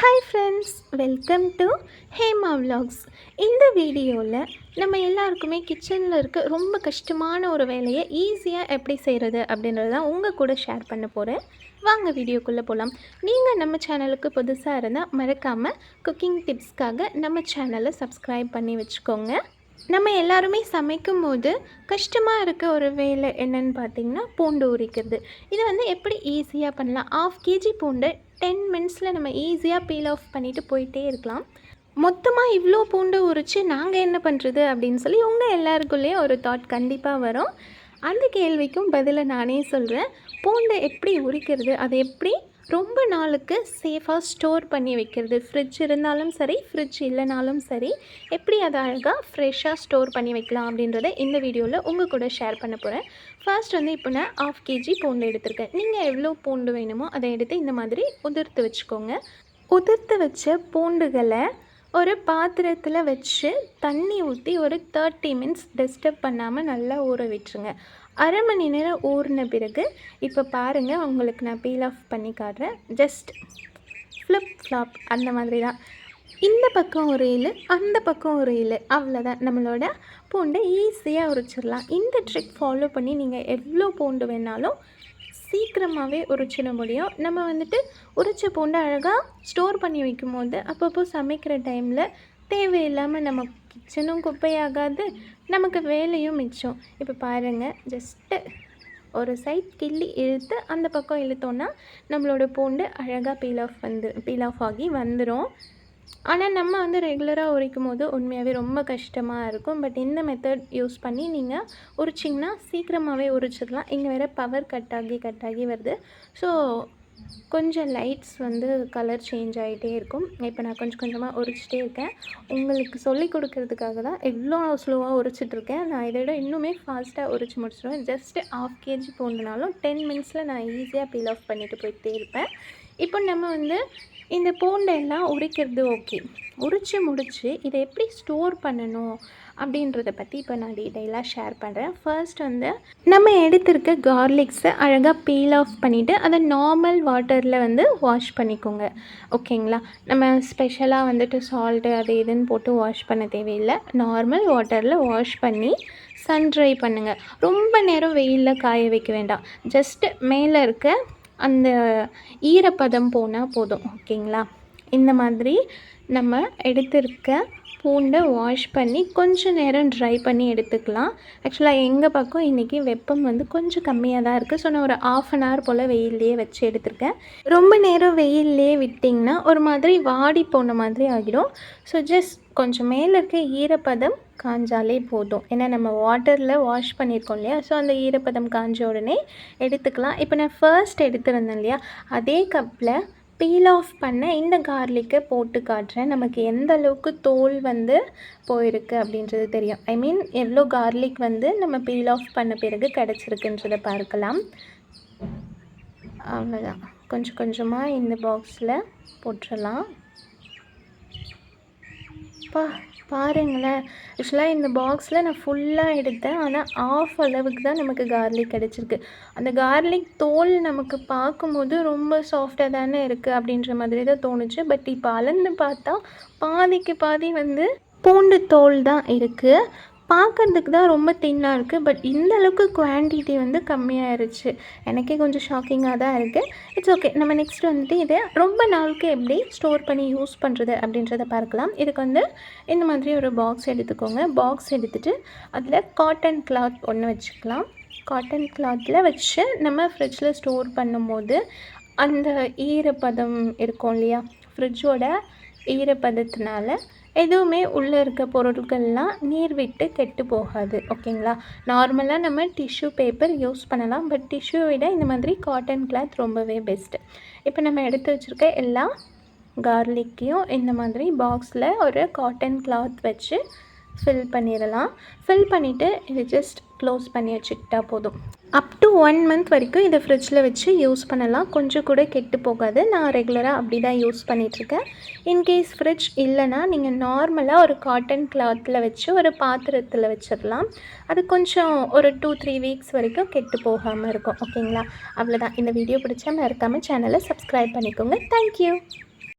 Hi friends welcome to Hema vlogs இந்த வீடியோவில் நம்ம எல்லாருக்குமே கிச்சனில் இருக்க ரொம்ப கஷ்டமான ஒரு வேலையை ஈஸியாக எப்படி செய்கிறது அப்படின்றது தான் உங்கள் கூட ஷேர் பண்ண போகிறேன் வாங்க வீடியோக்குள்ளே போகலாம் நீங்கள் நம்ம சேனலுக்கு புதுசாக இருந்தால் மறக்காமல் குக்கிங் டிப்ஸ்க்காக நம்ம சேனலை சப்ஸ்கிரைப் பண்ணி வச்சுக்கோங்க. நம்ம எல்லாருமே சமைக்கும் போது கஷ்டமாக இருக்க ஒரு வேலை என்னன்னு பார்த்தீங்கன்னா பூண்டு உரிக்கிறது. இது வந்து எப்படி ஈஸியாக பண்ணலாம்? ஆஃப் கேஜி பூண்டு டென் மினிட்ஸில் நம்ம ஈஸியாக பீல் ஆஃப் பண்ணிவிட்டு போயிட்டே இருக்கலாம். மொத்தமாக இவ்வளோ பூண்டு உரித்து நாங்கள் என்ன பண்ணுறது அப்படின்னு சொல்லி உங்கள் எல்லாருக்குள்ளேயும் ஒரு தாட் கண்டிப்பாக வரும். அந்த கேள்விக்கும் பதிலை நானே சொல்கிறேன் பூண்டை எப்படி உரிக்கிறது? அதை எப்படி ரொம்ப நாளுக்கு சேஃபாக ஸ்டோர் பண்ணி வைக்கிறது. ஃப்ரிட்ஜ் இருந்தாலும் சரி ஃப்ரிட்ஜ் இல்லைனாலும் சரி எப்படி அதை அழகாக ஃப்ரெஷ்ஷாக ஸ்டோர் பண்ணி வைக்கலாம் அப்படின்றத இந்த வீடியோவில் உங்கள் கூட ஷேர் பண்ண போகிறேன் ஃபர்ஸ்ட் வந்து இப்போ நான் ஆஃப் கேஜி பூண்டு எடுத்திருக்கேன். நீங்கள் எவ்வளோ பூண்டு வேணுமோ அதை எடுத்து இந்த மாதிரி உதிர்த்து வச்சுக்கோங்க. உதிர்த்து வச்ச பூண்டுகளை ஒரு பாத்திரத்தில் வச்சு தண்ணி ஊற்றி ஒரு தேர்ட்டி மினிட்ஸ் டிஸ்டர்ப் பண்ணாமல் நல்லா ஊற விட்டுருங்க. அரை மணி நேரம் ஊறின பிறகு இப்போ பாருங்கள் உங்களுக்கு நான் பீல் ஆஃப் பண்ணி காட்டுறேன். ஜஸ்ட் ஃப்ளிப் ஃப்ளாப் அந்த மாதிரி தான் இந்த பக்கம் ஒரு இல் அந்த பக்கம் ஒரு இல் அவ்வளோதான் நம்மளோட பூண்டை ஈஸியாக உரிச்சிடலாம். இந்த ட்ரிக் ஃபாலோ பண்ணி நீங்கள் எவ்வளோ பூண்டு வேணாலும் சீக்கிரமாகவே உரிச்சிட முடியும். நம்ம வந்துட்டு உரிச்ச பூண்டை அழகாக ஸ்டோர் பண்ணி வைக்கும் போது அப்பப்போ சமைக்கிற டைமில் தேவையில்லாமல் நம்ம கிச்சனும் குப்பையாகாது. நமக்கு வேலையும் மிச்சம். இப்போ பாருங்கள் ஜஸ்ட்டு ஒரு சைட் கிள்ளி இழுத்து அந்த பக்கம் இழுத்தோன்னா நம்மளோட பூண்டு அழகாக பீல் ஆஃப் வந்து பீல் ஆஃப் ஆகி வந்துடும் ஆனால் நம்ம வந்து ரெகுலராக உரிக்கும் போது உண்மையாகவே ரொம்ப கஷ்டமாக இருக்கும். பட் இந்த மெத்தட் யூஸ் பண்ணி நீங்கள் உரிச்சிங்கன்னா சீக்கிரமாகவே உரிச்சிடலாம். இங்கே வேறு பவர் கட் ஆகி கட் ஆகி வருது. ஸோ கொஞ்சம் லைட்ஸ் வந்து கலர் சேஞ்ச் ஆகிட்டே இருக்கும். இப்போ நான் கொஞ்சம் கொஞ்சமாக உரிச்சிட்டே இருக்கேன். உங்களுக்கு சொல்லி கொடுக்கறதுக்காக தான் எவ்வளோ ஸ்லோவாக உரிச்சிட்ருக்கேன் நான் இதை விட இன்னுமே ஃபாஸ்ட்டாக உரிச்சு முடிச்சிடுவேன். ஜஸ்ட்டு ஆஃப் கேஜி போனாலும் டென் மினிட்ஸில் நான் ஈஸியாக பீல் ஆஃப் பண்ணிவிட்டு போயிட்டே இருப்பேன். இப்போ நம்ம வந்து இந்த பூண்டெல்லாம் உரிக்கிறது ஓகே. உரித்து முடித்து இதை எப்படி ஸ்டோர் பண்ணணும் அப்படின்றத பற்றி இப்போ நான் டீட்டெயிலாக ஷேர் பண்ணுறேன் ஃபர்ஸ்ட் வந்து நம்ம எடுத்திருக்க கார்லிக்ஸை அழகாக பீல் ஆஃப் பண்ணிவிட்டு அதை நார்மல் வாட்டரில் வந்து வாஷ் பண்ணிக்கோங்க. ஓகேங்களா நம்ம ஸ்பெஷலாக வந்துட்டு சால்ட்டு அது இதுன்னு போட்டு வாஷ் பண்ண தேவையில்லை. நார்மல் வாட்டரில் வாஷ் பண்ணி சன் ட்ரை பண்ணுங்கள் ரொம்ப நேரம் வெயிலில் காய வைக்க வேண்டாம். ஜஸ்ட்டு மேலே இருக்க அந்த ஈரப்பதம் போனால் போதும் ஓகேங்களா இந்த மாதிரி நம்ம எடுத்திருக்க பூண்டை வாஷ் பண்ணி கொஞ்சம் நேரம் ட்ரை பண்ணி எடுத்துக்கலாம். ஆக்சுவலாக எங்கள் பக்கம் இன்றைக்கி வெப்பம் வந்து கொஞ்சம் கம்மியாக தான் இருக்குது ஸோ நான் ஒரு ஆஃப் அன் ஹவர் போல் வெயிலே வச்சு எடுத்திருக்கேன். ரொம்ப நேரம் வெயிலே விட்டிங்கன்னா ஒரு மாதிரி வாடி போன மாதிரி ஆகிடும். ஸோ ஜஸ்ட் கொஞ்சம் மேலே இருக்க ஈரப்பதம் காஞ்சாலே போதும். ஏன்னா நம்ம வாட்டரில் வாஷ் பண்ணியிருக்கோம் இல்லையா? ஸோ அந்த ஈரப்பதம் காஞ்ச உடனே எடுத்துக்கலாம். இப்போ நான் ஃபர்ஸ்ட் எடுத்துருந்தேன் இல்லையா? அதே கப்பில் பீல் ஆஃப் பண்ண இந்த கார்லிக்கை போட்டு காட்டுறேன். நமக்கு எந்த அளவுக்கு தோல் வந்து போயிருக்கு அப்படின்றது தெரியும். ஐ மீன் எவ்வளோ கார்லிக் வந்து நம்ம பீல் ஆஃப் பண்ண பிறகு கிடச்சிருக்குன்றதை பார்க்கலாம். அவ்வளோதான் கொஞ்சம் கொஞ்சமாக இந்த பாக்ஸில் போட்டுடலாம் பா பாருங்களேன். ஆக்சுவலாக இந்த பாக்ஸில் நான் ஃபுல்லாக எடுத்தேன். ஆனால் ஆஃப் அளவுக்கு தான் நமக்கு கார்லிக் கிடச்சிருக்கு. அந்த கார்லிக் தோல் நமக்கு பார்க்கும்போது ரொம்ப சாஃப்டாக தானே இருக்குது அப்படின்ற மாதிரி தான் தோணுச்சு. பட் இப்போ அளந்து பார்த்தா பாதிக்கு பாதி வந்து பூண்டு தோல் தான் இருக்குது பார்க்கறதுக்கு தான் ரொம்ப தின்னாக இருக்குது பட் இந்த அளவுக்கு குவான்டிட்டி வந்து கம்மியாயிருச்சு. எனக்கே கொஞ்சம் ஷாக்கிங்காக தான் இருக்குது இட்ஸ் ஓகே நம்ம நெக்ஸ்ட் வந்துட்டு இதை ரொம்ப நாளுக்கு எப்படி ஸ்டோர் பண்ணி யூஸ் பண்ணுறது அப்படின்றத பார்க்கலாம். இதுக்கு வந்து இந்த மாதிரி ஒரு பாக்ஸ் எடுத்துக்கோங்க. பாக்ஸ் எடுத்துகிட்டு அதில் காட்டன் கிளாத் ஒன்று வச்சுக்கலாம். காட்டன் கிளாத்தில் வச்சு நம்ம ஃப்ரிட்ஜில் ஸ்டோர் பண்ணும்போது அந்த ஈரப்பதம் இருக்கும் இல்லையா? ஃப்ரிட்ஜோட ஈரப்பதத்தினால எதுவுமே உள்ளே இருக்க பொருட்கள்லாம் நீர் விட்டு கெட்டு போகாது ஓகேங்களா? நார்மலாக நம்ம டிஷ்யூ பேப்பர் யூஸ் பண்ணலாம். பட் டிஷ்யூ விட இந்த மாதிரி காட்டன் கிளாத் ரொம்பவே பெஸ்ட்டு இப்போ நம்ம எடுத்து வச்சுருக்க எல்லா கார்லிக்கையும் இந்த மாதிரி பாக்ஸில் ஒரு காட்டன் கிளாத் வச்சு ஃபில் பண்ணிடலாம். ஃபில் பண்ணிவிட்டு இது ஜஸ்ட் க்ளோஸ் பண்ணி வச்சுக்கிட்டா போதும். அப் டு ஒன் மந்த் வரைக்கும் இதை ஃப்ரிட்ஜில் வச்சு யூஸ் பண்ணலாம். கொஞ்சம் கூட கெட்டு போகாது. நான் ரெகுலராக அப்படி தான் யூஸ் பண்ணிகிட்ருக்கேன் இன்கேஸ் ஃப்ரிட்ஜ் இல்லைன்னா நீங்கள் நார்மலாக ஒரு காட்டன் கிளாத்தில் வச்சு ஒரு பாத்திரத்தில் வச்சிடலாம். அது கொஞ்சம் ஒரு டூ த்ரீ வீக்ஸ் வரைக்கும் கெட்டு போகாமல் இருக்கும். ஓகேங்களா அவ்வளோதான் இந்த வீடியோ பிடிச்சா மறக்காமல் சேனலை சப்ஸ்கிரைப் பண்ணிக்கோங்க. தேங்க்யூ